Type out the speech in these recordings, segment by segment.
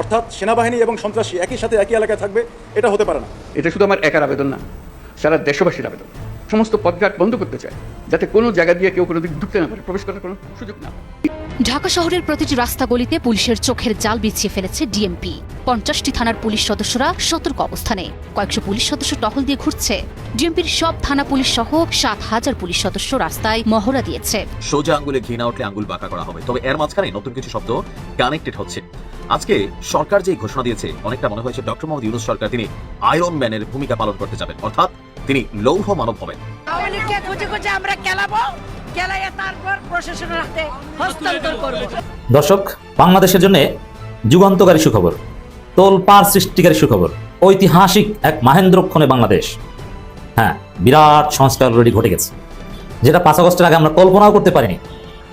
অর্থাৎ সেনাবাহিনী এবং সন্ত্রাসী একই সাথে একই এলাকায় থাকবে, এটা হতে পারে না। এটা শুধু আমার একার আবেদন না, সারা দেশবাসীর আবেদন। সমস্ত পদঘাট বন্ধ করতে চায় যাতে কোনো জায়গা দিয়ে কেউ কোনো দিক ঢুকতে না পারে প্রবেশ করার কোনো সুযোগ না পায়। ঢাকা শহরের প্রতিটি রাস্তা গলিতে পুলিশের চোখের জাল বিছিয়ে ফেলেছে ডিএমপি পঞ্চাশটি থানার পুলিশ সদস্যরা সতর্ক অবস্থানে। কয়েকশো পুলিশ সদস্য টহল দিয়ে ঘুরছে। ডিএমপির সব থানা পুলিশ সহ সাত হাজার পুলিশ সদস্য রাস্তায় মহড়া দিয়েছে। সোজা আঙ্গুলে ঘি না উঠলে আঙ্গুল বাঁকা করা হবে। তবে এর মাঝখানে নতুন কিছু শব্দ কানেক্টেড হচ্ছে। আজকে সরকার যে ঘোষণা দিয়েছে অনেকটা মনে হয়েছে ডক্টর মোহাম্মদ ইউনুস সরকার তিনি আয়রন ম্যানের ভূমিকা পালন করতে যাবেন। অর্থাৎ তিনি লৌহ মানব হবেন। আওয়ামী লীগকে খুঁজে খুঁজে আমরা খেলাবো খেলাইয়া তারপর প্রশাসনের হাতে হস্তান্তর করব। দর্শক বাংলাদেশের জন্য যুগান্তকারী সুখবর তোল পার সৃষ্টিকারী সুখবর ঐতিহাসিক এক মাহেন্দ্রক্ষণে বাংলাদেশ। হ্যাঁ বিরাট সংস্কার অলরেডি ঘটে গেছে। যেটা পাঁচ আগস্টের আগে আমরা কল্পনাও করতে পারিনি।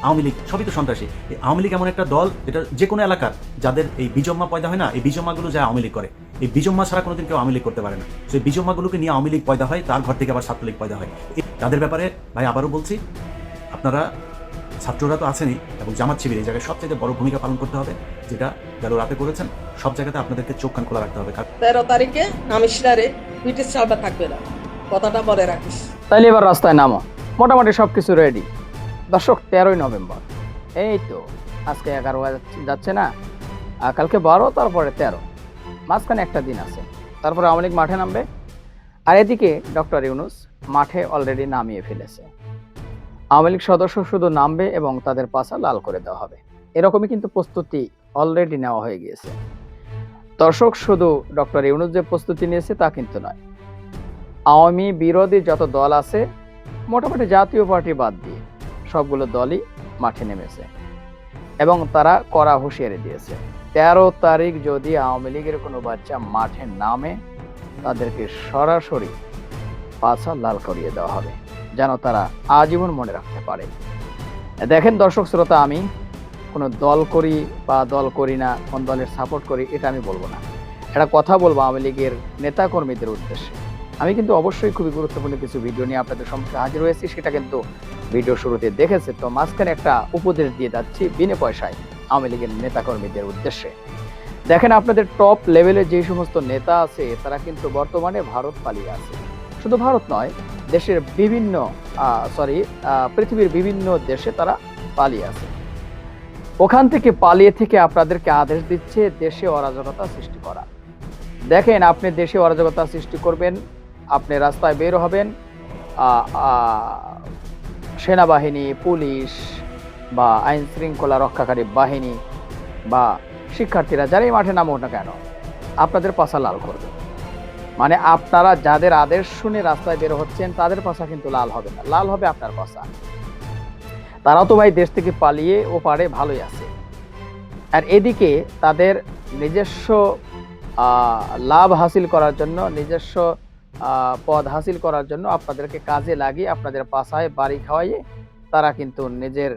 আওয়ামী লীগ সবই তো সন্ত্রাসী। এই আওয়ামী লীগ এমন একটা দল এটা যে কোনো এলাকার যাদের এই বিজম্মা পয়দা হয় না এই বিজম্মাগুলো যা আওয়ামী লীগ করে। এই বিজম্মা ছাড়া কোনোদিন কেউ আওয়ামী লীগ করতে পারে না। সেই বিজম্মাগুলোকে নিয়ে আওয়ামী লীগ পয়দা হয় তার ঘর থেকে আবার ছাত্রলীগ পয়দা হয়। তাদের ব্যাপারে ভাই আবারও বলছি আপনারা ছাত্ররা তো আছেনই এবং জামাত শিবির এই জায়গায় সবচেয়ে বড় ভূমিকা পালন করতে হবে যেটা গেল রাতে করেছেন সব জায়গাতে আপনাদেরকে চোখ কান খোলা রাখতে হবে। তেরো তারিখে নামিশনারে ব্রিটিশ চালটা থাকবে না। কথাটা বলে রাখিস। তাইলে এবার রাস্তায় নামো। মোটামুটি সব কিছু রেডি দর্শক তেরোই নভেম্বর। এই তো আজকে এগারো যাচ্ছে না কালকে বারো তারপরে তেরো। মাঝখানে একটা দিন আছে। তারপরে আওয়ামী লীগ মাঠে নামবে। আর এদিকে ডক্টর ইউনুস মাঠে অলরেডি নামিয়ে ফেলেছে। আওয়ামী লীগ সদস্য শুধু নামবে এবং তাদের পাশা লাল করে দেওয়া হবে। এরকমই কিন্তু প্রস্তুতি অলরেডি নেওয়া হয়ে গিয়েছে। দর্শক, শুধু ডক্টর ইউনুস যে প্রস্তুতি নিয়েছে তা কিন্তু নয়। আওয়ামী বিরোধী যত দল আছে, মোটামুটি জাতীয় পার্টি বাদ দিয়ে সবগুলো দলই মাঠে নেমেছে। এবং তারা কড়া হুঁশিয়ারি দিয়েছে। তেরো তারিখ যদি আওয়ামী লীগের কোনো বাচ্চা মাঠে নামে, তাদেরকে সরাসরি পাছা লাল করিয়ে দেওয়া হবে, যেন তারা আজীবন মনে রাখতে পারে। দেখেন দর্শক শ্রোতা, আমি কোনো দল করি বা দল করি না, কোন দলের সাপোর্ট করি, এটা আমি বলব না। এটা কথা বলব আওয়ামী লীগের নেতাকর্মীদের উদ্দেশ্যে। আমি কিন্তু অবশ্যই খুবই গুরুত্বপূর্ণ কিছু ভিডিও নিয়ে আপনাদের সম্মুখে হাজির হয়েছি, সেটা কিন্তু ভিডিও শুরুতে দেখেছে। তো মাঝখানে একটা উপদেশ দিয়ে যাচ্ছি, বিনা পয়সায়। আওয়ামী লীগের নেতাকর্মীদের উদ্দেশ্যে। দেখেন আপনাদের টপ লেভেলে যে সমস্ত নেতা আছে, তারা কিন্তু বর্তমানে ভারত পালিয়ে আছে। শুধু ভারত নয়, দেশের বিভিন্ন সরি পৃথিবীর বিভিন্ন দেশে তারা পালিয়ে আছে। ওখান থেকে পালিয়ে থেকে আপনাদেরকে আদেশ দিচ্ছে দেশে অরাজকতা সৃষ্টি করা। দেখেন, আপনি দেশে অরাজকতা সৃষ্টি করবেন, আপনি রাস্তায় বের হবেন সেনাবাহিনী, পুলিশ বা আইন শৃঙ্খলা রক্ষাকারী বাহিনী বা শিক্ষার্থীরা যারাই মাঠে নামুক না কেন, আপনাদের পাশা লাল করবে। মানে আপনারা যাদের আদেশ শুনে রাস্তায় বের হচ্ছেন, তাদের পাশা কিন্তু লাল হবে না। লাল হবে আপনার পাশা তারা তো ভাই দেশ থেকে পালিয়ে ও পারে ভালোই আছে। আর এদিকে তাদের নিজস্ব লাভ হাসিল করার জন্য, নিজস্ব পদ হাসিল করার জন্য আপনাদেরকে কাজে লাগিয়ে আপনাদের পাশায় বাড়ি খাওয়াইয়ে তারা কিন্তু নিজের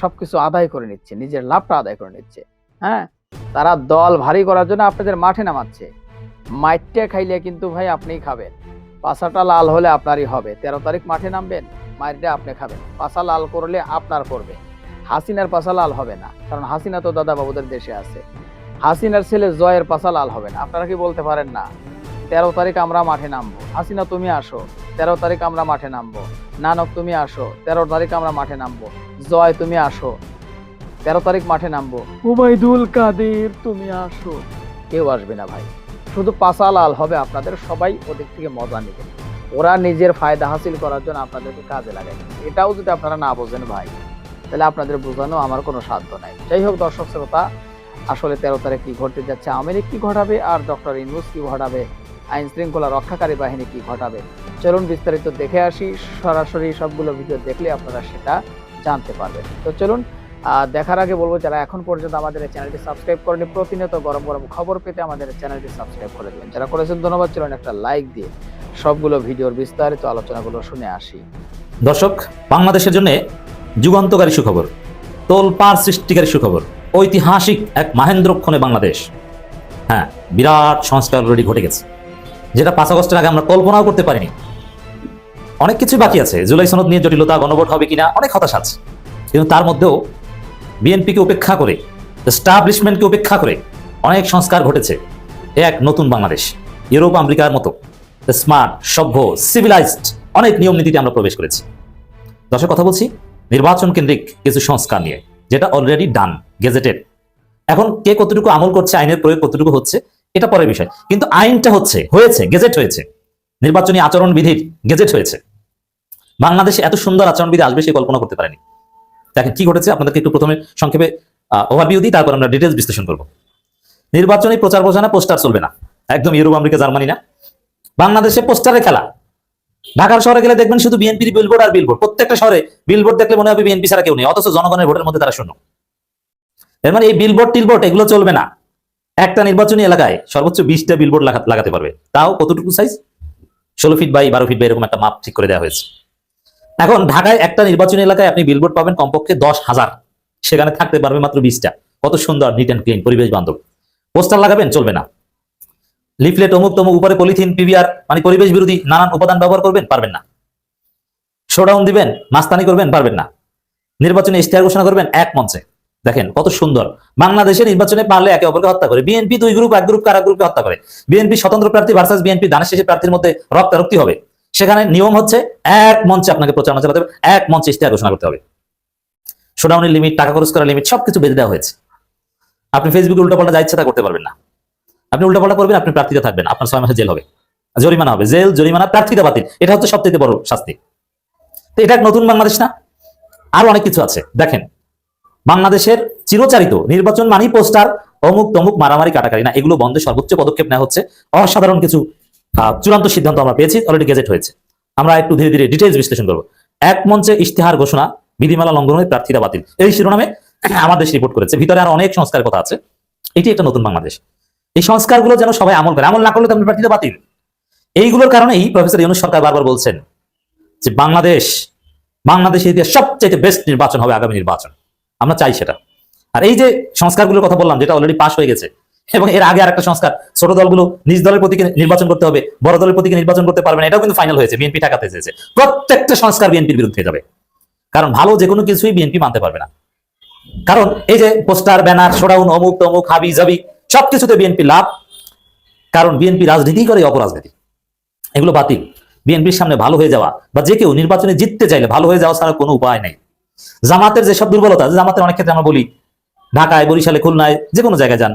সবকিছু আদায় করে নিচ্ছে, নিজের লাভটা আদায় করে নিচ্ছে। হ্যাঁ? তারা দল ভারী করার জন্য আপনাদের মাঠে নামাচ্ছে। মাইটটা খাইলে কিন্তু ভাই আপনিই খাবেন। পাশাটা লাল হলে আপনারই হবে। তেরো তারিখ মাঠে নামবেন মাইটটা আপনি খাবেন। পাশা লাল করলে আপনার করবে হাসিনার পাশা লাল হবে না, কারণ হাসিনা তো দাদা বাবুদের দেশে আছে। হাসিনার ছেলে জয়ের পাশা লাল হবে না। আপনারা কি বলতে পারেন না? তেরো তারিখ আমরা মাঠে নামবো। হাসিনা তুমি আসো, তেরো তারিখ আমরা মাঠে নামবো। নানক তুমি আসো। তেরো তারিখ আমরা মাঠে নামবো। জয় তুমি আসো। তেরো তারিখ মাঠে নামবো। উবাইদুল কাদের তুমি আসো। কেউ আসবে না ভাই। শুধু পাশা লাল হবে আপনাদের সবাই ওদিক থেকে মজা নেবে। ওরা নিজের ফায়দা হাসিল করার জন্য আপনাদেরকে কাজে লাগাই এটাও যদি আপনারা না বোঝেন ভাই তাহলে আপনাদের বোঝানো আমার কোনো সাধ্য নাই। যাই হোক দর্শক শ্রোতা আসলে তেরো তারিখ কি ঘটতে যাচ্ছে? আমেরিক লীগ কি ঘটাবে? আর ডক্টর ইনভুস কি ঘটাবে? আইন শৃঙ্খলা রক্ষাকারী বাহিনী কি ঘটাবে? চলুন বিস্তারিত দেখে আসি। সরাসরি সবগুলো ভিডিও দেখলে আপনারা সেটা জানতে পারবেন। তো চলুন দেখার আগে বলব যারা এখন পর্যন্ত আমাদের চ্যানেলটি সাবস্ক্রাইব করেনি, প্রতিনিয়ত গরম গরম খবর পেতে আমাদের চ্যানেলটি সাবস্ক্রাইব করে দেবেন যারা করেছেন, ধন্যবাদ। চলুন একটা লাইক দিয়ে সবগুলো ভিডিওর বিস্তারিত আলোচনাগুলো শুনে আসি। দর্শক, বাংলাদেশের জন্য যুগান্তকারী সুখবর তোল পার সৃষ্টিকারী সুখবর, ঐতিহাসিক এক মাহেন্দ্রক্ষণে বাংলাদেশ। হ্যাঁ বিরাট সংস্কার অলরেডি ঘটে গেছে। যেটা পাঁচ আগস্টের আগে আমরা কল্পনাও করতে পারিনি। অনেক কিছু বাকি আছে। জুলাই সনদ নিয়ে জটিলতা, গণভোট হবে কিনা, অনেক হতাশ আছে। কিন্তু তার মধ্যেও বিএনপিকে উপেক্ষা করে এস্টাবলিশমেন্টকে উপেক্ষা করে অনেক সংস্কার ঘটেছে। এক নতুন বাংলাদেশ, ইউরোপ, আমেরিকার মতো স্মার্ট সভ্য সিভিলাইজড অনেক নিয়ম নীতিতে আমরা প্রবেশ করেছি। দর্শক, কথা বলছি, নির্বাচন কেন্দ্রিক কিছু সংস্কার নিয়ে, যেটা অলরেডি ডান গেজেটেড এখন কে কতটুকু আমল করছে, আইনের প্রয়োগ কতটুকু হচ্ছে, এটা পরের বিষয়। কিন্তু আইনটা হচ্ছে, হয়েছে গেজেট হয়েছে। নির্বাচনী আচরণ বিধির গেজেট হয়েছে। বাংলাদেশে এত সুন্দর আচরণবিধি আসবে সে কল্পনা করতে পারেনি। দেখেন কি ঘটেছে? আপনাদেরকে একটু প্রথমে সংক্ষেপে ওভারভিউ দিই, তারপর আমরা ডিটেলস বিশ্লেষণ করব। নির্বাচনী প্রচার প্রচারণা, পোস্টার চলবে না। একদম ইউরোপ, আমেরিকা, জার্মানি না। বাংলাদেশে পোস্টারের খেলা। ঢাকার শহরে গেলে দেখবেন শুধু বিএনপির বিলবোর্ড আর বিলবোর্ড প্রত্যেকটা শহরে বিলবোর্ড দেখলে মনে হবে বিএনপি ছাড়া কেউ নেই, অথচ জনগণের ভোটের মধ্যে তারা শূন্য। এর মানে এই বিলবোর্ড টিলবোর্ড এগুলো চলবে না। একটা নির্বাচনী এলাকায় সর্বোচ্চ বিশটা বিলবোর্ড লাগাতে পারবে। তাও কতটুকু সাইজ ষোলো ফিট বাই বারো ফিট বাই এরকম একটা মাপ ঠিক করে দেওয়া হয়েছে। এখন ঢাকায় একটা নির্বাচনী এলাকায় আপনি বিলবোর্ড পাবেন কমপক্ষে দশ হাজার। সেখানে থাকতে পারবে মাত্র বিশটা। কত সুন্দর নিট অ্যান্ড ক্লিন পরিবেশ বান্ধব। পোস্টার লাগাবেন, চলবে না। লিফলেট অমুক তমুক, উপরে পলিথিন পিভিআর মানে পরিবেশ বিরোধী নানান উপাদান ব্যবহার করবেন, পারবেন না। শোডাউন দিবেন, মাস্তানি করবেন, পারবেন না। নির্বাচনে ইশতেহার ঘোষণা করবেন এক মঞ্চে। দেখেন কত সুন্দর। বাংলাদেশে নির্বাচনে পারলে একে অপরকে হত্যা করে। বিএনপি দুই গ্রুপ এক গ্রুপ কারা গ্রুপকে হত্যা করে। বিএনপি স্বতন্ত্র প্রার্থী ভার্সাস বিএনপি দানের শেষে প্রার্থীর মধ্যে রক্তারক্তি হবে। সেখানে নিয়ম হচ্ছে এক মঞ্চে আপনাকে প্রচারণা চালাতে হবে, এক মঞ্চে ইশতেহার ঘোষণা করতে হবে। শোডাউনের লিমিট টাকা খরচ করার লিমিট সবকিছু বেঁধে দেওয়া হয়েছে। আপনি ফেসবুকে উল্টাপাল্টা যা ইচ্ছা তা করতে পারবেন না। আপনি উল্টাপাল্টা করবেন, আপনি প্রার্থীতে থাকবেন, আপনার ছয় মাসে জেল হবে। জরিমানা হবে, জেল, জরিমানা, প্রার্থীতা বাতিল। এটা হচ্ছে সবথেকে বড় শাস্তি। তো এটা এক নতুন বাংলাদেশ না? আরও অনেক কিছু আছে। দেখেন, বাংলাদেশের চিরচারিত নির্বাচন মানি পোস্টার, অমুক তমুক মারামারি কাটাকারি না। এগুলো বন্ধে সর্বোচ্চ পদক্ষেপ নেওয়া হচ্ছে। অসাধারণ কিছু চূড়ান্ত সিদ্ধান্ত আমরা পেয়েছি অলরেডি গেজেট হয়েছে। আমরা একটু ধীরে ধীরে ডিটেলস বিশ্লেষণ করব। এক মঞ্চে ইশতেহার ঘোষণা, বিধিমালা লঙ্ঘন হয়ে প্রার্থীরা বাতিল। এই শিরোনামে আমার দেশ রিপোর্ট করেছে। ভিতরে আর অনেক সংস্কার কথা আছে। এটি একটা নতুন বাংলাদেশ। এই সংস্কারগুলো যেন সবাই আমল করে, আমল না করলে তো আপনার প্রার্থীরা বাতিল। এইগুলোর কারণেই প্রফেসর ইউনুস সরকার বারবার বলছেন যে বাংলাদেশ বাংলাদেশের ইতিহাস সবচেয়ে বেস্ট নির্বাচন হবে আগামী নির্বাচন। আমরা চাই সেটা। আর এই যে সংস্কারগুলোর কথা বললাম, যেটা অলরেডি পাস হয়ে গেছে এবং এর আগে আরেকটা সংস্কার, ছোট দলগুলো নিজ দলের প্রতীকে নির্বাচন করতে হবে, বড় দলের প্রতীকে নির্বাচন করতে পারবে না, এটাও কিন্তু ফাইনাল হয়েছে বিএনপি টাকাতে চেয়েছে প্রত্যেকটা সংস্কার বিএনপির বিরুদ্ধে যাবে। কারণ ভালো যে কোনো কিছুই বিএনপি মানতে পারবে না। কারণ এই যে পোস্টার, ব্যানার, শোডাউন, অমুক তমুক, হাবি, জাবি, সবকিছুতে বিএনপি লাভ। কারণ বিএনপি রাজনীতি করে অপরাজনীতি। এগুলো বাতিল। বিএনপির সামনে ভালো হয়ে যাওয়া, বা যে কেউ নির্বাচনে জিততে চাইলে ভালো হয়ে যাওয়া ছাড়া কোনো উপায় নেই। জামাতের যেসব দুর্বলতা, জামাতের অনেক ক্ষেত্রে আমরা বলি, ঢাকায়, বরিশালে, খুলনায় যে কোনো জায়গায় যান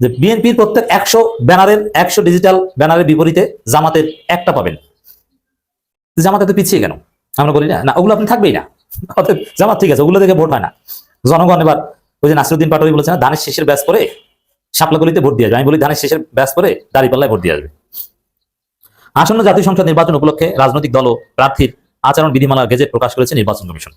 যে বিএনপির প্রত্যেক একশো ব্যানারের একশো ডিজিটাল ব্যানারের বিপরীতে জামাতের একটা পাবেন। জামাত এত পিছিয়ে কেন? আমরা বলি না না, ওগুলো আপনি থাকবেই না। অতএব জামাত ঠিক আছে, ওগুলো দেখে ভোট হয় না। জনগণ এবার ওই যে নাসিরুদ্দিন পাটোয়ারি বলেছে না ধানের শেষের ব্যাস পরে শাপলাগুলিতে ভোট দিয়ে আসবে। আমি বলি ধানের শেষের ব্যাস পরে দাঁড়িপাল্লায় ভোট দিয়ে আসবে। আসন্ন জাতীয় সংসদ নির্বাচন উপলক্ষে রাজনৈতিক দল ও প্রার্থীর আচরণ বিধিমালার গেজেট প্রকাশ করেছে নির্বাচন কমিশন।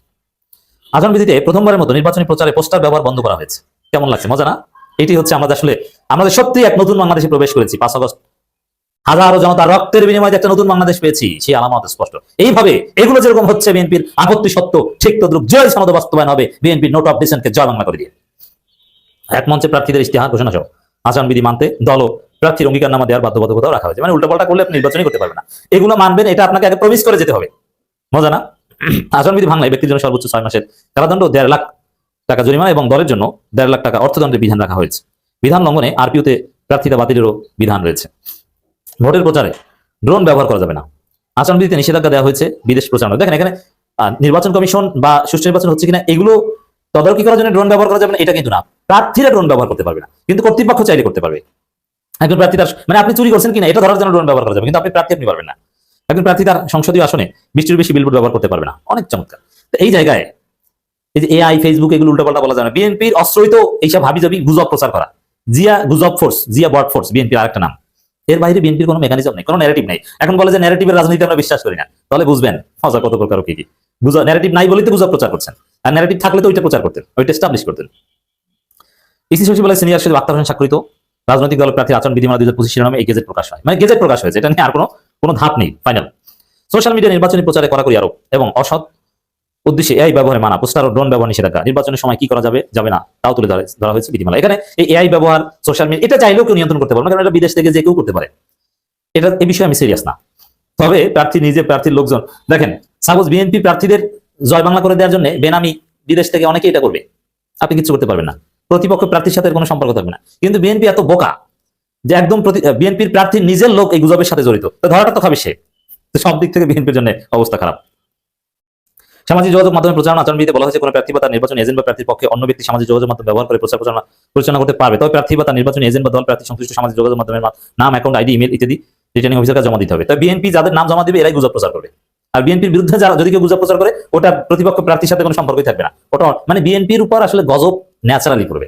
আচরণ বিধিতে প্রথমবারের মতো নির্বাচনী প্রচারে পোস্টার ব্যবহার বন্ধ করা হয়েছে। কেমন লাগছে? মজা না? এটি হচ্ছে আমাদের আসলে আমাদের সত্যি এক নতুন বাংলাদেশে প্রবেশ করেছি, পাঁচ আগস্ট। হাজারো জনতা রক্তের বিনিময়ে একটা নতুন বাংলাদেশ পেয়েছি, সেই আলামত স্পষ্ট। এইভাবে এগুলো যেরকম হচ্ছে বিএনপির আপত্তি সত্য, ঠিক তদ্রুপ, জয় সনদ বাস্তবায়ন হবে, বিএনপির নোট অফ ডিসেন্টকে জয় বাংলা করে দিয়ে। এক মঞ্চে প্রার্থীদের ইশতেহার, ঘোষণা সহ। আচরণ বিধি মানতে দল প্রার্থীর অঙ্গীকারনামা দেওয়ার বাধ্যবাধকতাও রাখা হয়েছে। মানে উল্টাপাল্টা করলে আপনি নির্বাচনই করতে পারবেন না। এগুলো মানবেন, এটা আপনাকে আগে প্রবেশ করে যেতে হবে। মজা না? আচরণ বিধি ভাঙলায় ব্যক্তির জন্য সর্বোচ্চ ছয় মাসের কারাদণ্ড, দেড় লাখ টাকা জরিমানা এবং দলের জন্য দেড় লাখ টাকা অর্থদণ্ডের বিধান রাখা হয়েছে। বিধান লঙ্ঘনে আরপিওতে প্রার্থীতা বাতিলেরও বিধান রয়েছে। ভোটের প্রচারে ড্রোন ব্যবহার করা যাবে না। আচরণবিধিতে নিষেধাজ্ঞা দেওয়া হয়েছে বিদেশ প্রচারণা। দেখেন এখানে নির্বাচন কমিশন বা সুষ্ঠু নির্বাচন হচ্ছে কিনা, এগুলো তদারকি করার জন্য ড্রোন ব্যবহার করা যাবে না, এটা কিন্তু না। প্রার্থীরা ড্রোন ব্যবহার করতে পারবে না, কিন্তু কর্তৃপক্ষ চাইলে করতে পারবে। একজন প্রার্থী তার মানে আপনি চুরি করছেন কিনা, এটা ধরার জন্য ড্রোন ব্যবহার করা যাবে, কিন্তু আপনি প্রার্থী আপনি পারবেন না। একজন প্রার্থী তার সংসদীয় আসনে বৃষ্টির বেশি বিলবোর্ড ব্যবহার করতে পারবে না, অনেক চমৎকার। এই জায়গায় এই যে এআই ফেসবুক এগুলো উল্টাপাল্টা বলা যায় না। বিএনপির অস্ত্রই তো এইসব হাবি জাবি গুজব প্রচার করা। জিয়া গুজব ফোর্স জিয়া বট ফোর্স বিএনপির আরেকটা নাম। এর বাইরে বিএনপির কোনো মেকানিজম নেই, কোনো ন্যারেটিভ নেই। এখন বলে যে ন্যারেটিভের রাজনীতি আমরা বিশ্বাস করি না। তাহলে বুঝবেন, মজা কত প্রকার কি কি। গুজব ন্যারেটিভ নাই বলেই তো গুজব প্রচার করছেন। আর ন্যারেটিভ থাকলে তো ওইটা প্রচার করতেন, ওইটা এস্টাবলিশ করতেন। ইসি সচিবালয় সিনিয়র সচিব আক্তার হোসেন স্বাক্ষরিত। রাজনৈতিক দল প্রার্থী আচরণ বিধিমালা দুই হাজার পঁচিশ শিরোনামে এই গেজেট প্রকাশ হয়। মানে গেজেট প্রকাশ হয়েছে, এটা নিয়ে আর কোনো কোনো ধাপ নেই ফাইনাল সোশ্যাল মিডিয়া নির্বাচনী প্রচারে করা করি আরও এবং অসৎ উদ্দেশ্যে এআই ব্যবহারে মানা, পোস্টার ও ড্রোন ব্যবহার নিষেধাজ্ঞা, নির্বাচনের সময় কি করা যাবে যাবে না, তাও তুলে ধরা হয়েছে বিধিমালা। এখানে এই এআই ব্যবহার সোশ্যাল মিডিয়া এটা চাইলেও কেউ নিয়ন্ত্রণ করতে পারবে না, কারণ এটা বিদেশ থেকে যে কেউ করতে পারে। এটা এই বিষয়ে আমি সিরিয়াস না। তবে প্রার্থী নিজে, প্রার্থীর লোকজন, দেখেন সাপোজ বিএনপি প্রার্থীদের জয় বাংলা করে দেওয়ার জন্য বেনামি বিদেশ থেকে অনেকে এটা করবে। আপনি কিছু করতে পারবেন না। প্রতিপক্ষ প্রার্থীর সাথে কোনো সম্পর্ক থাকবে না। কিন্তু বিএনপি এত বোকা যে একদম বিএনপির প্রার্থী নিজের লোক এই গুজবের সাথে জড়িত। ধরাটা তো খাবে সে। সব দিক থেকে বিএনপির জন্য অবস্থা খারাপ। সামাজিক যোগাযোগ মাধ্যমে প্রচারণা আচরণবিধিতে বলা হয়েছে, কোনো প্রার্থী বা তার নির্বাচনী এজেন্ট বা প্রার্থীর পক্ষে অন্য ব্যক্তি সামাজিক যোগাযোগ মাধ্যম ব্যবহার করে প্রচার প্রচারণা পরিচালনা করতে পারবে। তবে প্রার্থী বা তার নির্বাচনী এজেন্ট বা দল প্রার্থী সংশ্লিষ্ট সামাজিক যোগাযোগ মাধ্যমের নাম অ্যাকাউন্ট আইডি ইমেল ইত্যাদি রিটার্নিং অফিসের কাছে জমা দিতে হবে। তবে বিএনপি যাদের নাম জমা দিবে, এরাই গুজব প্রচার করবে। আর বিএনপির বিরুদ্ধে যারা যদি কেউ গুজব প্রচার করে, ওটা প্রতিপক্ষ প্রার্থীর সাথে কোনো সম্পর্কই থাকবে না। ওটা মানে বিএনপির উপর আসলে গজব ন্যাচারালি করবে।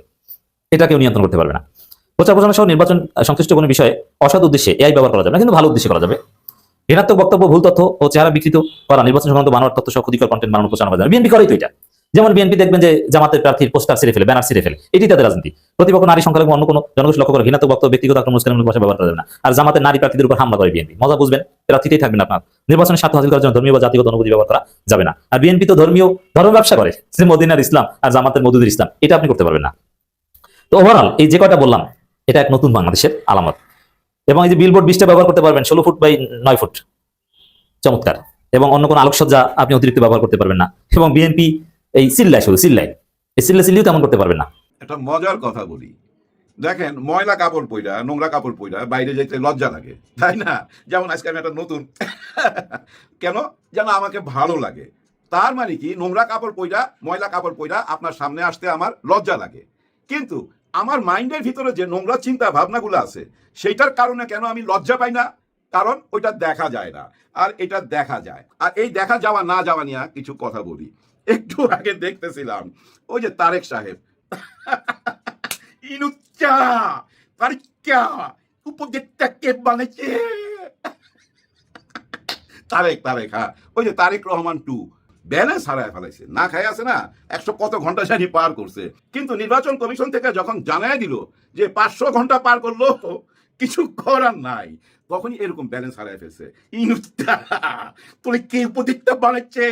এটা কেউ নিয়ন্ত্রণ করতে পারবে না। প্রচার প্রচারণা সহ নির্বাচন সংশ্লিষ্ট কোনো বিষয়ে অসৎ উদ্দেশ্যে এআই ব্যবহার করা যাবে না, কিন্তু ভালো উদ্দেশ্যে করা যাবে। ঋণাত্মক বক্তব্য, ভুল তথ্য ও চেহারা বিকৃত করা, নির্বাচন সংক্রান্ত বানোয়ার তথ্য সহ ক্ষতিকর কন্টেন্ট বানানো প্রচারণা করা বিএনপি করেই তো এটা। যেমন বিএনপি দেখবেন যে জামাতের প্রার্থীর পোস্টার ছিঁড়ে ফেলে, ব্যানার ছিঁড়ে ফেলে। এটি তাদের রাজনীতি। প্রতিপক্ষ নারী সংখ্যালঘু অন্য কোনো জনগোষ্ঠী লক্ষ্য করে ঘৃণাত্মক বক্তব্য, ব্যক্তিগত আক্রমণ মুসলিম ভাষা ব্যবহার করা না। আর জামাতের নারী প্রার্থীদের উপর হামলা করে বিএনপি। মজা বুঝবেন, প্রার্থীতেই থাকবেন আপনার। নির্বাচনের স্বার্থ হাসিল করার জন্য ধর্মীয় বা জাতিগত অনুভূতি ব্যবহার করা যাবে না। আর বিএনপি তো ধর্মীয় ধর্ম ব্যবসা করে, যে মদিনার ইসলাম আর জামাতের মদুদের ইসলাম। এটা আপনি করতে পারবেন না। তো ওভারঅল এই যে কয়টা বললাম, এটা এক নতুন বাংলাদেশের আলামত। এবং এই যে বিলবোর্ড বিশটা ব্যবহার করতে পারবেন, ষোলো ফুট বাই নয় ফুট। চমৎকার। এবং অন্য কোনো আলোকসজ্জা আপনি অতিরিক্ত ব্যবহার করতে পারবেন না। এবং বিএনপি এই চিল্লায় শুধু চিল্লায় এই চিল্লা চিল্লিও তেমন করতে পারবেন না। একটা মজার কথা বলি। দেখেন, ময়লা কাপড় পইরা, নোংরা কাপড় পইরা বাইরে যেতে লজ্জা লাগে, তাই না? যেমন আজকে আমি একটা নতুন, কেন? যেন আমাকে ভালো লাগে। তার মানে কি? নোংরা কাপড় পইরা, ময়লা কাপড় পইরা আপনার সামনে আসতে আমার লজ্জা লাগে। কিন্তু আমার মাইন্ডের ভিতরে যে নোংরা চিন্তা ভাবনাগুলো আছে, সেইটার কারণে কেন আমি লজ্জা পাই না? কারণ ওইটা দেখা যায় না। আর এটা দেখা যায়। আর এই দেখা যাওয়া, না যাওয়া নিয়ে কিছু কথা বলি। একটু আগে দেখতেছিলাম, ওই যে তারেক সাহেব। ইনুচ্চা তারিকা উপদেষ্টাকে বানাইছে? তারেক তারেক হ্যাঁ। ওই যে তারেক রহমান টু ব্যালেন্স হারায় ফেলাইছে। না খাই আছে না, একশো কত ঘণ্টা জানি পার করছে। কিন্তু নির্বাচন কমিশন থেকে যখন জানাই দিল যে পাঁচশো ঘণ্টা পার করল, কিছু করার নাই। তখনই এরকম ব্যালেন্স হারায় ফেলছে। ইনুচ্চা তোরে কে উপদেষ্টা বানাচ্ছে?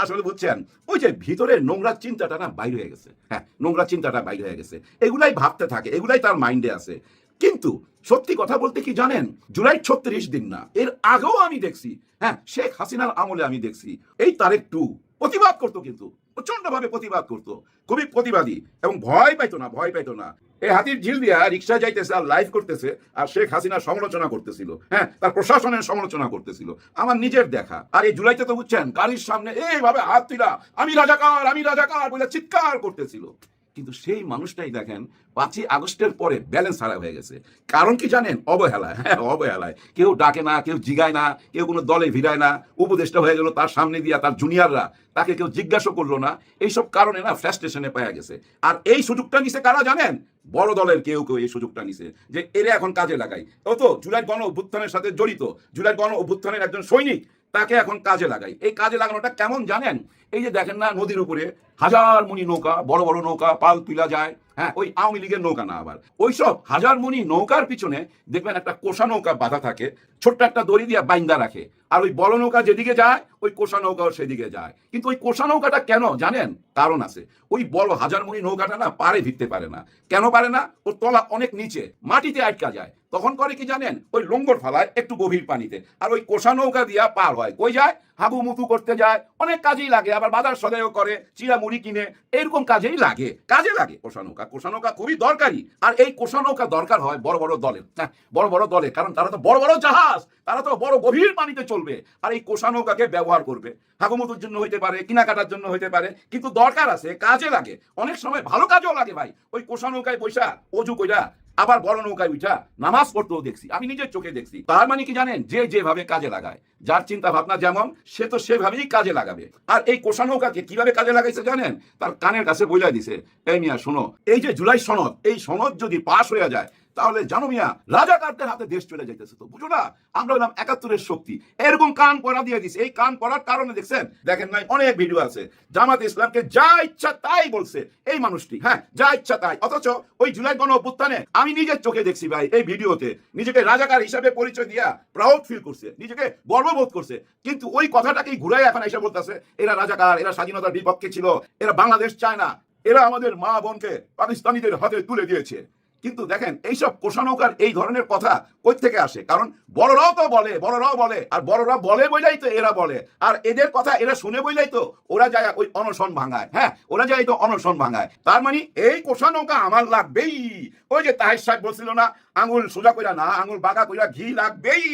আসলে বুঝছেন, ওই যে ভিতরে নোংরা চিন্তাটা না বাইরে হয়ে গেছে। হ্যাঁ নোংরা চিন্তাটা বাইরে হয়ে গেছে। এগুলাই ভাবতে থাকে, এগুলাই তার মাইন্ডে আছে। কিন্তু সত্যি কথা বলতে কি জানেন? জুলাই ছত্রিশ দিন না। এর আগেও আমি দেখছি। হ্যাঁ শেখ হাসিনার আমলে আমি দেখছি। এই তারেক টু। প্রতিবাদ করতো কিন্তু। প্রচণ্ড ভাবে প্রতিবাদ করতো। খুবই প্রতিবাদী। এবং ভয় পাইতো না, ভয় পাইতো না। এই হাতির ঝিল দিয়া রিক্সা যাইতেছে আর লাইভ করতেছে আর শেখ হাসিনার সমালোচনা করতেছিল। হ্যাঁ তার প্রশাসনের সমালোচনা করতেছিল। আমার নিজের দেখা। আর এই জুলাইতে তো বুঝছেন, গাড়ির সামনে এইভাবে হাত তুলা আমি রাজাকার আমি রাজাকার বলে চিৎকার করতেছিল। কিন্তু সেই মানুষটাই দেখেন পাঁচই আগস্টের পরে ব্যালেন্স হারা হয়ে গেছে। কারণ কি জানেন? অবহেলায়। হ্যাঁ অবহেলায়। কেউ ডাকে না, কেউ জিগায় না, কেউ কোনো দলে ভিড়ায় না। উপদেষ্টা হয়ে গেল তার সামনে দিয়া, তার জুনিয়ররা তাকে কেউ জিজ্ঞাসা করল না। এইসব কারণে না ফ্রাস্ট্রেশনে পাওয়া গেছে। আর এই সুযোগটা নিছে কারা জানেন? বড় দলের কেউ কেউ এই সুযোগটা নিছে। যে এরা এখন কাজে লাগাই ও তো জুলাই গণ অভ্যুত্থানের সাথে জড়িত। জুলাই গণ অভ্যুত্থানের একজন সৈনিক। তাকে এখন কাজে লাগাই। এই কাজে লাগানোটা কেমন জানেন? এই যে দেখেন না, নদীর উপরে হাজার মনি নৌকা, বড় বড় নৌকা, পাল তুলা যায় হ্যাঁ ওই আওয়ামী লীগের নৌকা না আবার। ওইসব হাজার মনি নৌকার পিছনে দেখবেন একটা কোষা নৌকা বাধা থাকে ছোট্ট একটা দড়ি দিয়ে বাইন্দা রাখে। আর ওই বড় নৌকা যেদিকে যায়, ওই কোষা নৌকাও সেদিকে যায়। কিন্তু ওই কোষা নৌকাটা কেন, জানেন? কারণ আছে। ওই বড় হাজার মনি নৌকাটা না পারে ভিড়তে পারে না। কেন পারে না? ওর তলা অনেক নিচে, মাটিতে আটকা যায়। তখন করে কি জানেন? ওই লঙ্গর ফালায় একটু গভীর পানিতে। আর ওই কোষা নৌকা দিয়া পার হয়। কই যায়? হাবু মুতু করতে যায়। অনেক কাজেই লাগে। আবার বাজার সদাইও করে চিরা মুড়ি কিনে। এরকম কাজেই লাগে। কাজে লাগে কোষা নৌকা। কোষা নৌকা খুবই দরকারি। আর এই কোষা নৌকা দরকার হয় বড় বড় দলের হ্যাঁ বড় বড় দলের কারণ তারা তো বড় বড় জাহাজ। তারা তো বড় গভীর পানিতে চলবে। আর এই কোষা নৌকাকে ব্যবহার করবে। হাগুমতুর জন্য হইতে পারে, কেনাকাটার জন্য হইতে পারে, কিন্তু দরকার আছে, কাজে লাগে। অনেক সময় ভালো কাজেও লাগে ভাই। ওই কোষা নৌকায় পয়সা অজু কইরা, আবার বড় নৌকায় উঠা নামাজ পড়তেও দেখছি। আমি নিজের চোখে দেখছি। তার মানে কি জানেন? যে যেভাবে কাজে লাগায়। যার চিন্তা ভাবনা যেমন, সে তো সেভাবেই কাজে লাগাবে। আর এই কোষা নৌকাকে কীভাবে কাজে লাগাইছে জানেন? তার কানের কাছে বইলা দিছে। এই মিয়া, শোনো, এই যে জুলাই সনদ, এই সনদ যদি পাশ হয়ে যায় তাহলে জানো মিয়া, রাজাকারদের হাতে দেশ চলে যাইতেছে তো, বুঝো না? আমরা হলাম একাত্তরের শক্তি। এরকম কান পড়া দিয়ে দিছে। এই কান পড়ার কারণে দেখছেন, দেখেন নাই, অনেক ভিডিও আছে। জামাত ইসলামকে যা ইচ্ছা তাই বলছে। এই মানুষটি হ্যাঁ যা ইচ্ছা তাই। অথচ ওই জুলাই গণ অভ্যুত্থানে আমি নিজের চোখে দেখছি ভাই, এই ভিডিওতে নিজেকে রাজাকার হিসাবে পরিচয় দিয়া প্রাউড ফিল করছে, নিজেকে গর্ববোধ করছে। কিন্তু ওই কথাটাকেই ঘুরাই এখন এসে বলতেছে, এরা রাজাকার, এরা স্বাধীনতার বিপক্ষে ছিল, এরা বাংলাদেশ চায় না, এরা আমাদের মা বোনকে পাকিস্তানিদের হাতে তুলে দিয়েছে। কিন্তু দেখেন, এইসব কোষানৌকার এই ধরনের কথা কই থেকে আসে? কারণ বড়রাও তো বলে, বড়রাও বলে, আর বড়রা বলে বইলাই তো এরা বলে। আর এদের কথা এরা শুনে বইলাই তো ওরা যায় ওই অনশন ভাঙায় হ্যাঁ? ওরা যায় তো অনশন ভাঙায়। তার মানে এই কোষানৌকা আমার লাগবেই। ওই যে তাহের সাহেব বলছিল না আঙুল সোজা কইরা না, আঙুল বাঁকা কইরা ঘি লাগবেই।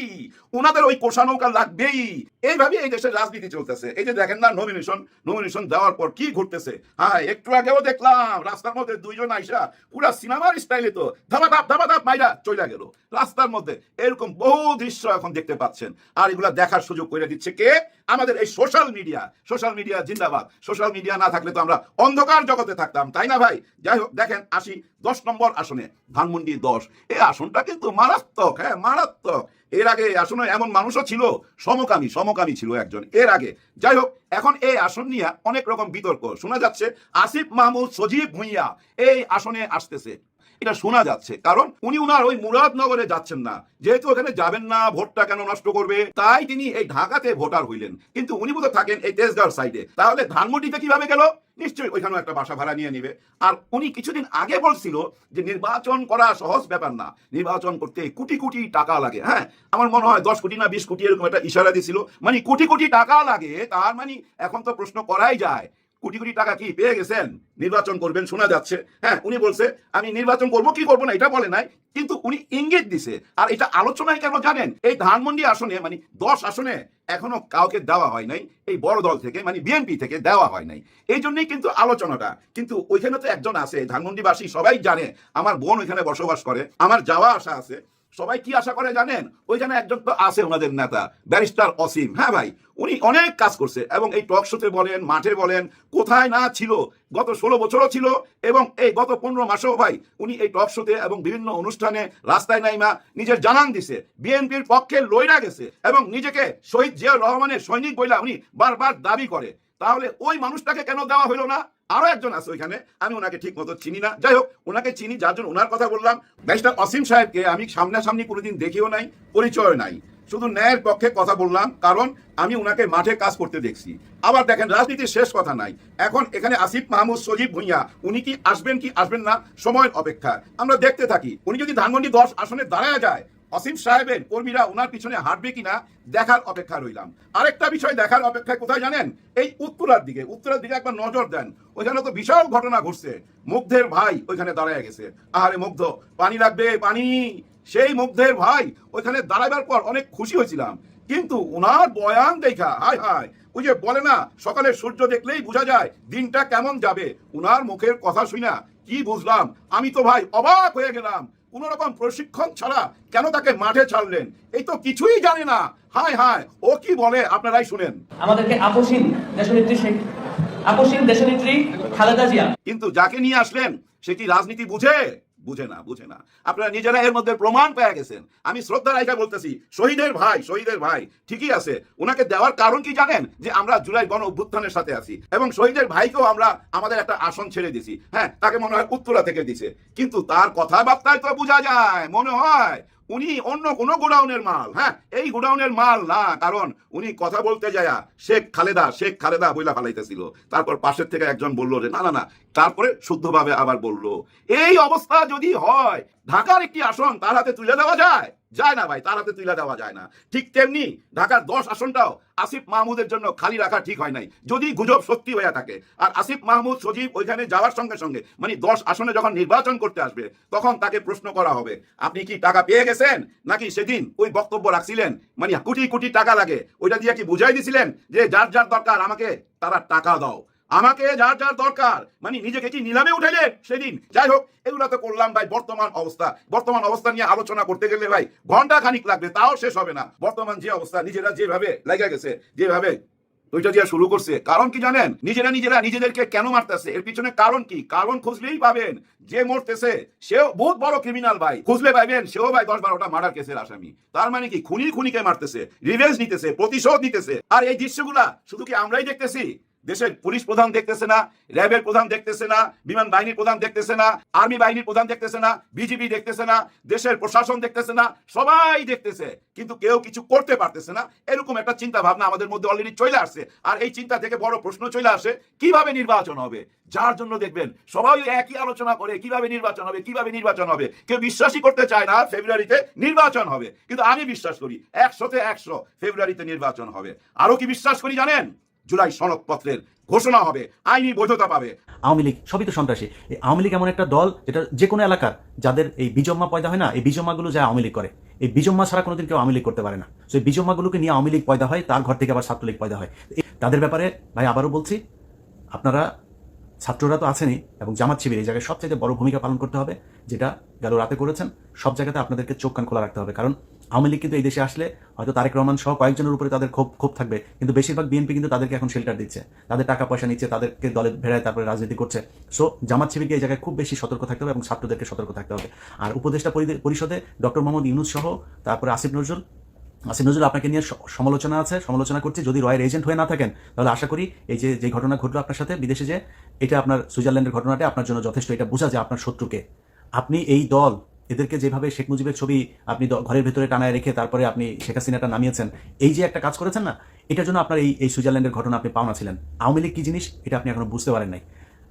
ওনাদের ওই কোষানৌকা লাগবেই। এইভাবে এই দেশের রাজনীতি চলতেছে। এই যে দেখেন না নমিনেশন নমিনেশন দেওয়ার পর কি ঘটতেছে? হ্যাঁ একটু আগেও দেখলাম, রাস্তার মধ্যে দুইজন আইসা পুরা সিনেমার স্টাইলে তো ধাবা ধাপ ধাবা ধাপ মাইরা চলে গেল। রাস্তার মধ্যে এরকম বহু দৃশ্য এখন দেখতে পাচ্ছেন। আর এগুলা দেখার সুযোগ করে দিচ্ছে কে? আমাদের এই সোশ্যাল মিডিয়া সোশ্যাল মিডিয়া জিন্দাবাদ। সোশ্যাল মিডিয়া না থাকলে তো আমরা অন্ধকার জগতে থাকতাম, তাই না ভাই? যাই হোক, দেখেন, আসি দশ নম্বর আসনে, ধানমন্ডি দশ। এই আসনটা কিন্তু মারাত্মক হ্যাঁ মারাত্মক। এর আগে এই আসনে এমন মানুষও ছিল, সমকামী সমকামী ছিল একজন, এর আগে। যাই হোক, এখন এই আসন নিয়ে অনেক রকম বিতর্ক। শোনা যাচ্ছে, আসিফ মাহমুদ সজীব ভুঁইয়া এই আসনে আসতেছে। এটা শোনা যাচ্ছে। কারণ উনি উনার ওই মুরাদনগরে যাচ্ছেন না। যেহেতু ওখানে যাবেন না, ভোটটা কেন নষ্ট করবে? তাই তিনি এই ঢাকাতে ভোটার হইলেন। কিন্তু উনি বোধ থাকেন এই তেজগাঁও সাইডে। তাহলে ধানমন্ডিতে কীভাবে গেল? নিশ্চয়ই ওইখানেও একটা বাসা ভাড়া নিয়ে নিবে। আর উনি কিছুদিন আগে বলছিল যে নির্বাচন করা সহজ ব্যাপার না। নির্বাচন করতে কোটি কোটি টাকা লাগে হ্যাঁ? আমার মনে হয় দশ কোটি না বিশ কোটি এরকম একটা ইশারা দিছিল। মানে কোটি কোটি টাকা লাগে, তার মানে এখন তো প্রশ্ন করাই যায়। কোটি কোটি টাকা কি পেয়ে গেছেন? নির্বাচন করবেন, শোনা যাচ্ছে। হ্যাঁ উনি বলছে, আমি নির্বাচন করব, কি করব না? এটা বলে নাই, কিন্তু উনি ইঙ্গিত দিছে। আর এটা আলোচনায় কেন জানেন? এই ধানমন্ডি আসনে মানে দশ আসনে এখনও কাউকে দেওয়া হয় নাই, এই বড় দল থেকে মানে বিএনপি থেকে দেওয়া হয় নাই। এই জন্যই কিন্তু আলোচনাটা, কিন্তু ওইখানে তো একজন আছে, ধানমন্ডিবাসী সবাই জানে, আমার বোন ওইখানে বসবাস করে, আমার যাওয়া আসা আছে। সবাই কি আশা করে জানেন? ওইখানে একজন তো আছে ওনাদের নেতা, ব্যারিস্টার অসীম। হ্যাঁ ভাই, উনি অনেক কাজ করছে এবং এই টক শোতে বলেন, মাঠে বলেন, কোথায় না ছিল, গত ষোলো বছরও ছিল এবং এই গত পনেরো মাসেও ভাই উনি এই টক শোতে এবং বিভিন্ন অনুষ্ঠানে রাস্তায় নাইমা নিজের জানান দিছে। বিএনপির পক্ষে লইরা গেছে এবং নিজেকে শহীদ জিয়াউর রহমানের সৈনিক বইলা উনি বারবার দাবি করে। তাহলে ওই মানুষটাকে কেন দেওয়া হলো না? আরও একজন আছে ওইখানে, আমি ওনাকে ঠিক মতো চিনি না। যাই হোক, ওনাকে চিনি, যার জন্য ওনার কথা বললাম। ব্যারিস্টার অসীম সাহেবকে আমি সামনাসামনি কোনোদিন দেখিও নাই পরিচয় নাই। শুধু ন্যায়ের পক্ষে কথা বললাম, কারণ আমি ওনাকে মাঠে কাজ করতে দেখছি। আবার দেখেন, রাজনীতির শেষ কথা নাই। এখন এখানে আসিফ মাহমুদ সজীব ভুঁইয়া, উনি কি আসবেন কি আসবেন না? সময়ের অপেক্ষা। আমরা দেখতে থাকি, উনি যদি ধানমন্ডি দশ আসনে দাঁড়ায় যায় অসীম সাহেবের কর্মীরা ওনার পিছনে হাঁটবে কিনা দেখার অপেক্ষা রইলাম। আরেকটা বিষয় দেখার অপেক্ষায় কোথায় জানেন? এই উত্তরার দিকে। উত্তরার দিকে একবার নজর দেন। ওইখানে তো বিশাল ঘটনা ঘটছে। মুগ্ধের ভাই ওইখানে দাঁড়ায় গেছে। আরে মুগ্ধ, পানি লাগবে, পানি। সেই মুগ্ধের ভাই ওইখানে দাঁড়াবার পর অনেক খুশি হয়েছিলাম। কিন্তু ওনার বয়ান দেখা, হায় হায়, ওই যে বলে না, সকালে সূর্য দেখলেই বোঝা যায় দিনটা কেমন যাবে। ওনার মুখের কথা শুনা কি বুঝলাম? আমি তো ভাই অবাক হয়ে গেলাম। কোন রকম প্রশিক্ষণ ছাড়া কেন তাকে মাঠে ছাড়লেন? এই তো কিছুই জানে না। হায় হায় ও কি বলে আপনারাই শুনেন। আমাদেরকে আপোষহীন দেশনেত্রী শেখ আপোষহীন দেশনেত্রী খালেদা জিয়া। কিন্তু যাকে নিয়ে আসলেন সে কি রাজনীতি বুঝে? বুঝে না বুঝে না। আপনারা নিজেরা এর মধ্যে প্রমাণ পেয়ে গেছেন। আমি শ্রদ্ধা রায়কা বলতেছি, শহীদের ভাই শহীদের ভাই, ঠিকই আছে। ওনাকে দেওয়ার কারণ কি জানেন? যে আমরা জুলাই গণ অভ্যুত্থানের সাথে আছি এবং শহীদের ভাইকেও আমরা আমাদের একটা আসন ছেড়ে দিছি। হ্যাঁ তাকে মনে হয় উত্তরা থেকে দিছে। কিন্তু তার কথাবার্তায় তো বোঝা যায়, মনে হয় উনি অন্য কোন গোডাউনের মাল হ্যাঁ? এই গোডাউনের মাল না, কারণ উনি কথা বলতে যায়া শেখ খালেদা শেখ খালেদা বইলা ফালাইতেছিল। তারপর পাশের থেকে একজন বলল যে, না না না। তারপরে শুদ্ধভাবে আবার বলল, এই অবস্থা যদি হয়, ঢাকার একটি আসন তার হাতে তুলে দেওয়া যায়? যায় না ভাই, তার হাতে তুলে দেওয়া যায় না। ঠিক তেমনি ঢাকার দশ আসনটাও আসিফ মাহমুদের জন্য খালি রাখা ঠিক হয় নাই। যদি গুজব সত্যি হয়ে থাকে, আর আসিফ মাহমুদ, সজীব ওইখানে যাওয়ার সঙ্গে সঙ্গে মানে দশ আসনে যখন নির্বাচন করতে আসবে, তখন তাকে প্রশ্ন করা হবে, আপনি কি টাকা পেয়ে গেছেন? নাকি সেদিন ওই বক্তব্য রাখছিলেন? মানে কোটি কোটি টাকা লাগে, ওইটা দিয়ে কি বুঝাই দিছিলেন যে যার যার দরকার আমাকে, তারা টাকা দাও। আমাকে যার যার দরকার। মানে নিজেকে কি নিলামে উঠাইলেন সেদিন? যাই হোক, এগুলো তো করলাম ভাই, বর্তমান অবস্থা। বর্তমান অবস্থা নিয়ে আলোচনা করতে গেলে ভাই, ঘণ্টা খানিক লাগবে, তাও শেষ হবে না। বর্তমান যে অবস্থা, নিজেরা যেভাবে লেগে গেছে, যেভাবে ওইটা দিয়ে শুরু করছে, কারণ কি জানেন? নিজেরা নিজেরা নিজেদেরকে কেন মারতেছে? এর পিছনে কারণ কি? কারণ খুঁজলেই পাবেন, যে মরতেছে, সেও বহুত বড় ক্রিমিনাল ভাই। খুঁজলে পাইবেন, সেও ভাই দশ বারোটা মার্ডার কেসের আসামি। তার মানে কি? খুনি খুনিকে মারতেছে রিভেঞ্জ নিতেছে, প্রতিশোধ নিতেছে। আর এই দৃশ্যগুলা শুধু কি আমরাই দেখতেছি? দেশের পুলিশ প্রধান দেখতেছে না, র্যাবের প্রধান দেখতেছে না, বিমান বাহিনীর প্রধান দেখতেছে না, আর্মি বাহিনীর প্রধান দেখতেছে না, বিজিবি দেখতেছে না, দেশের প্রশাসন দেখতেছে না, সবাই দেখতেছে। কিন্তু কেউ কিছু করতে পারতেছে না। এরকম একটা চিন্তা ভাবনা আমাদের মধ্যে অলরেডি চলে আসছে। আর এই চিন্তা থেকে বড় প্রশ্ন চলে আসে, কীভাবে নির্বাচন হবে? যার জন্য দেখবেন, সবাই একই আলোচনা করে, কীভাবে নির্বাচন হবে, কীভাবে নির্বাচন হবে। কেউ বিশ্বাসই করতে চায় না, ফেব্রুয়ারিতে নির্বাচন হবে। কিন্তু আমি বিশ্বাস করি, একশোতে একশো ফেব্রুয়ারিতে নির্বাচন হবে। আরও কি বিশ্বাস করি জানেন? জুলাই সনদপত্রের ঘোষণা হবে, আইনি বৈধতা পাবে। আওয়ামী লীগ, সবই তো সন্ত্রাসী। এই আওয়ামী লীগ এমন একটা দল যেটা যে কোনো এলাকার, যাদের এই বিজম্মা পয়দা হয় না, এই বিজম্মাগুলো যা আওয়ামী লীগ করে। এই বিজম্মা ছাড়া কোনোদিন কেউ আওয়ামী লীগ করতে পারে না। এই বিজম্মাগুলোকে নিয়ে আওয়ামী লীগ পয়দা হয়, তার ঘর থেকে আবার ছাত্রলীগ পয়দা হয়। তাদের ব্যাপারে ভাই আবারও বলছি, আপনারা ছাত্ররা তো আছেনই এবং জামাত শিবির এই জায়গায় সবচেয়ে বড় ভূমিকা পালন করতে হবে, যেটা গেল রাতে করেছেন। সব জায়গাতে আপনাদেরকে চোখ কান খোলা রাখতে হবে, কারণ আওয়ামী লীগ কিন্তু এই দেশে আসলে হয়তো তারেক রহমান সহ কয়েকজনের উপরে তাদের ক্ষোভ ক্ষোভ থাকবে। কিন্তু বেশিরভাগ বিএনপি কিন্তু তাদেরকে এখন শেল্টার দিচ্ছে। তাদের টাকা পয়সা নিচ্ছে, তাদেরকে দলে ভেড়ায় তারপরে রাজনীতি করছে। সো জামাত শিবিরকে এই জায়গায় খুব বেশি সতর্ক থাকতে হবে এবং ছাত্রদেরকে সতর্ক থাকতে হবে। আর উপদেষ্টা পরি- পরিষদে ডক্টর মোহাম্মদ ইউনুস সহ, তারপরে আসিফ নজরুল। আসিফ নজরুল, আপনাকে নিয়ে সমালোচনা আছে। সমালোচনা করছি, যদি রয়ের এজেন্ট হয়ে না থাকেন, তাহলে আশা করি এই যে যে ঘটনা ঘটলো আপনার সাথে বিদেশে যে, এটা আপনার সুইজারল্যান্ডের ঘটনাটা আপনার জন্য যথেষ্ট। এটা বোঝা যায় আপনার শত্রুকে। আপনি এই দল এদেরকে যেভাবে শেখ মুজিবের ছবি আপনি ঘরের ভেতরে টানায় রেখে তারপরে আপনি শেখ হাসিনাটা নামিয়েছেন, এই যে একটা কাজ করেছেন না, এটার জন্য আপনার এই এই সুইজারল্যান্ডের ঘটনা আপনি পাওনা ছিলেন। আওয়ামী লীগ কি জিনিস? এটা আপনি এখনও বুঝতে পারেন নাই।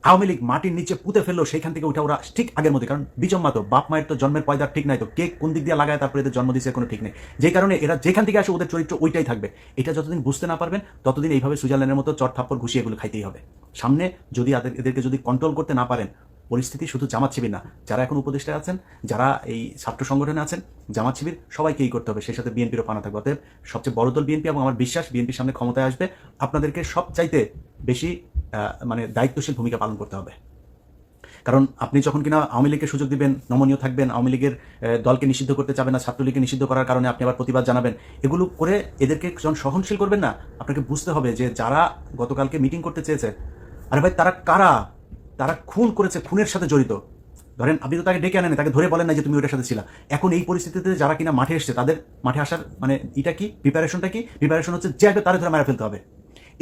আওয়ামী লীগ মাটির নিচে পুঁতে ফেলল, সেইখান থেকে উঠে ওরা ঠিক আগের মধ্যে কারণ বিজম্মা তো বাপ মায়ের তো জন্মের পয়দার ঠিক নাই তো, কে কোন দিক দিয়ে লাগায় তারপরে এদের জন্ম দিচ্ছে কোনো ঠিক নেই। যে কারণে এরা যেখান থেকে আসে ওদের চরিত্র ওইটাই থাকবে। এটা যতদিন বুঝতে না পারবেন, ততদিন এইভাবে সুইজারল্যান্ডের মতো চট থাপ্পড় ঘুষিয়ে এগুলো খাইতেই হবে। সামনে যদি এদের- এদেরকে যদি কন্ট্রোল করতে না পারেন পরিস্থিতি শুধু জামাত শিবির না, যারা এখন উপদেষ্টা আছেন, যারা এই ছাত্র সংগঠনে আছেন, জামাত শিবির সবাইকেই করতে হবে। সেই সাথে বিএনপিরও পানা থাকবে। অতএব সবচেয়ে বড় দল বিএনপি এবং আমার বিশ্বাস বিএনপির সামনে ক্ষমতায় আসবে। আপনাদেরকে সব চাইতে বেশি মানে দায়িত্বশীল ভূমিকা পালন করতে হবে। কারণ আপনি যখন কিনা আওয়ামী লীগকে সুযোগ দিবেন, নমনীয় থাকবেন, আওয়ামী লীগের দলকে নিষিদ্ধ করতে চাবেন না, ছাত্রলীগকে নিষিদ্ধ করার কারণে আপনি আবার প্রতিবাদ জানাবেন, এগুলো করে এদেরকে যখন সহনশীল করবেন না, আপনাকে বুঝতে হবে যে যারা গতকালকে মিটিং করতে চেয়েছে, আরে ভাই তারা কারা? তারা খুন করেছে খুনের সাথে জড়িত। ধরেন আপনি তো তাকে ডেকে আনেন তাকে ধরে বলেন না যে তুমি ওটার সাথে ছিলা। এখন এই পরিস্থিতিতে যারা কিনা মাঠে এসছে, তাদের মাঠে আসার মানে এটা কি? প্রিপারেশনটা কি? প্রিপারেশন হচ্ছে যে একটা তারে ধরে মেরে ফেলতে হবে।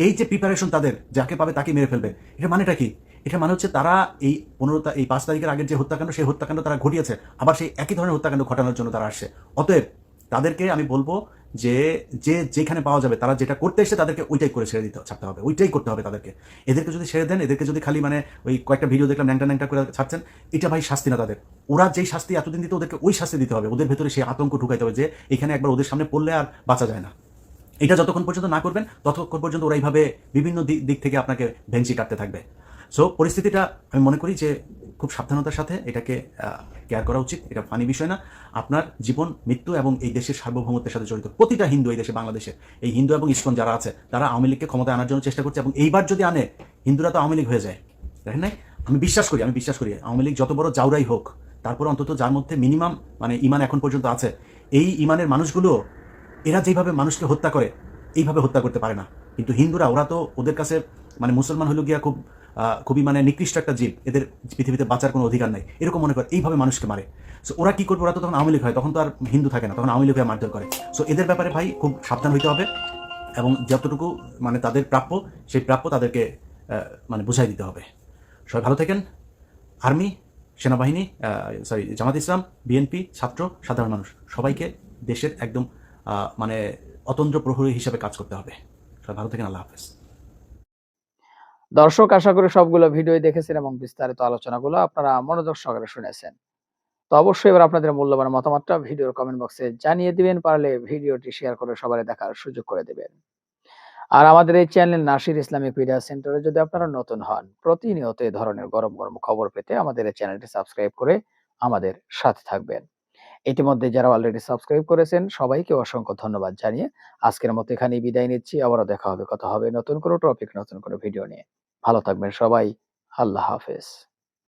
এই যে প্রিপারেশন তাদের, যাকে পাবে তাকে মেরে ফেলবে। এটা মানেটা কি? এটা মানে হচ্ছে তারা এই পনেরো এই পাঁচ তারিখের আগের যে হত্যাকাণ্ড, সেই হত্যাকাণ্ড তারা ঘটিয়েছে। আবার সেই একই ধরনের হত্যাকাণ্ড ঘটানোর জন্য তারা আসছে। অতএব তাদেরকে আমি বলব যে যে যেখানে পাওয়া যাবে, তারা যেটা করতে এসে তাদেরকে ওইটাই করে ছেড়ে দিতে ছাড়তে হবে। ওইটাই করতে হবে তাদেরকে। এদেরকে যদি ছেড়ে দেন, এদেরকে যদি খালি মানে ওই কয়েকটা ভিডিও দেখলাম, ন্যাংটা ন্যাংটা করে ছাড়ছেন, এটা ভাই শাস্তি না তাদের। ওরা যেই শাস্তি এতদিন দিতে, ওদেরকে ওই শাস্তি দিতে হবে। ওদের ভেতরে সেই আতঙ্ক ঢুকাইতে হবে যে, এখানে একবার ওদের সামনে পড়লে আর বাঁচা যায় না। এটা যতক্ষণ পর্যন্ত না করবেন, ততক্ষণ পর্যন্ত ওরা এইভাবে বিভিন্ন দিক থেকে আপনাকে ভেঞ্চি কাটতে থাকবে। সো পরিস্থিতিটা আমি মনে করি যে খুব সাবধানতার সাথে এটাকে কেয়ার করা উচিত, এটা ফানি বিষয় না। আপনার জীবন, মৃত্যু এবং এই দেশের সার্বভৌমত্বের সাথে জড়িত, প্রতিটা হিন্দু এই দেশে, বাংলাদেশে, এই হিন্দু এবং ইসকন যারা আছে, তারা আওয়ামী লীগকে ক্ষমতায় আনার জন্য চেষ্টা করছে এবং এইবার যদি আনে, হিন্দুরা তো আওয়ামী লীগ হয়ে যায় দেখেন নাই আমি বিশ্বাস করি, আমি বিশ্বাস করি, আওয়ামী লীগ যত বড় যাওরাই হোক, তারপর অন্তত যার মধ্যে মিনিমাম মানে ইমান এখন পর্যন্ত আছে, এই ইমানের মানুষগুলো, এরা যেভাবে মানুষকে হত্যা করে, এইভাবে হত্যা করতে পারে না। কিন্তু হিন্দুরা, ওরা তো ওদের কাছে মানে মুসলমান হলো গিয়া খুব খুবই মানে নিকৃষ্ট একটা জীব। এদের পৃথিবীতে বাঁচার কোনো অধিকার নাই। এরকম মনে করে, এইভাবে মানুষকে মারে। সো ওরা কি করবে? ওরা তো তখন আওয়ামী লীগ হয়, তখন তো আর হিন্দু থাকে না, তখন আওয়ামী লীগ হয়ে মারধর করে। সো এদের ব্যাপারে ভাই খুব সাবধান হইতে হবে এবং যতটুকু মানে তাদের প্রাপ্য, সেই প্রাপ্য তাদেরকে মানে বুঝাই দিতে হবে। সবাই ভালো থাকেন। আর্মি, সেনাবাহিনী সরি জামাত ইসলাম, বিএনপি, ছাত্র, সাধারণ মানুষ, সবাইকে দেশের একদম মানে অতন্ত্র প্রহরী হিসাবে কাজ করতে হবে। সবাই ভালো থাকেন, আল্লাহ হাফেজ। দর্শক, আশা করি সবগুলো ভিডিও দেখেছেন এবং বিস্তারিত আলোচনাগুলো আপনারা মনোযোগ সহকারে শুনেছেন। তো অবশ্যই এবার আপনাদের মূল্যবান মতামতটা ভিডিওর কমেন্ট বক্সে জানিয়ে দিবেন, পারলে ভিডিওটি শেয়ার করে সবাই দেখার সুযোগ করে দিবেন। আর আমাদের এই চ্যানেল নাসির ইসলামিক মিডিয়া সেন্টারে যদি আপনারা নতুন হন, প্রতিনিয়ত এই ধরনের গরম গরম খবর পেতে আমাদের এই চ্যানেলটি সাবস্ক্রাইব করে আমাদের সাথে থাকবেন। ইতিমধ্যে যারা অলরেডি সাবস্ক্রাইব করেছেন, সবাইকে অসংখ্য ধন্যবাদ জানিয়ে আজকের মতো এখানেই বিদায় নিচ্ছি। আবারও দেখা হবে, কথা হবে নতুন কোনো টপিক নতুন কোনো ভিডিও নিয়ে। ভালো থাকবেন সবাই। আল্লাহ হাফেজ।